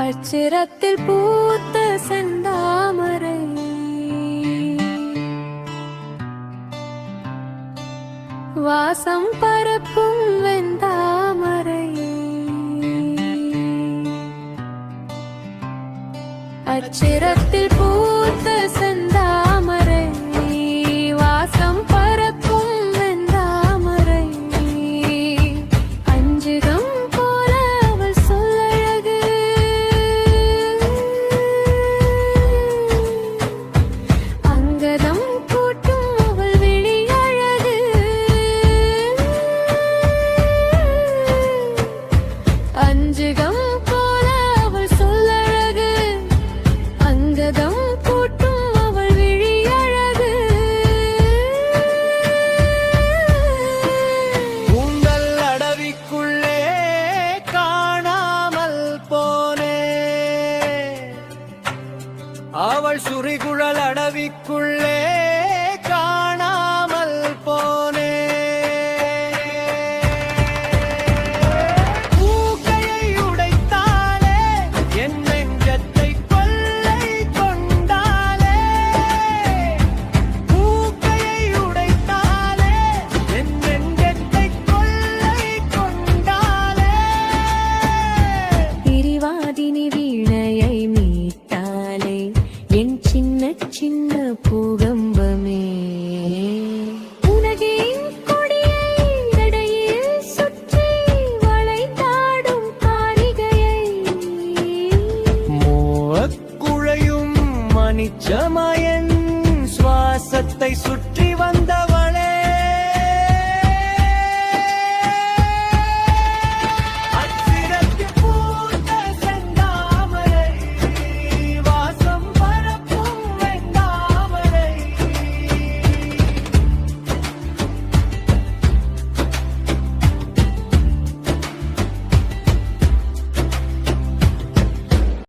அச்சிரத்தில் பூத்த செந்தாமரை. வாசம் பரப்பும் வெந்தாமரை. அச்சிரத்தில் பூ அஞ்சுகம் போல அவள் சொல்லழகு அங்கதம் கூட்டும் அவள் விழி உங்கள் அடவிக்குள்ளே காணாமல் போனே. அவள் சுரிகுழல் அடவிக்குள்ளே ஜமயன் சுவாசத்தை சுற்றி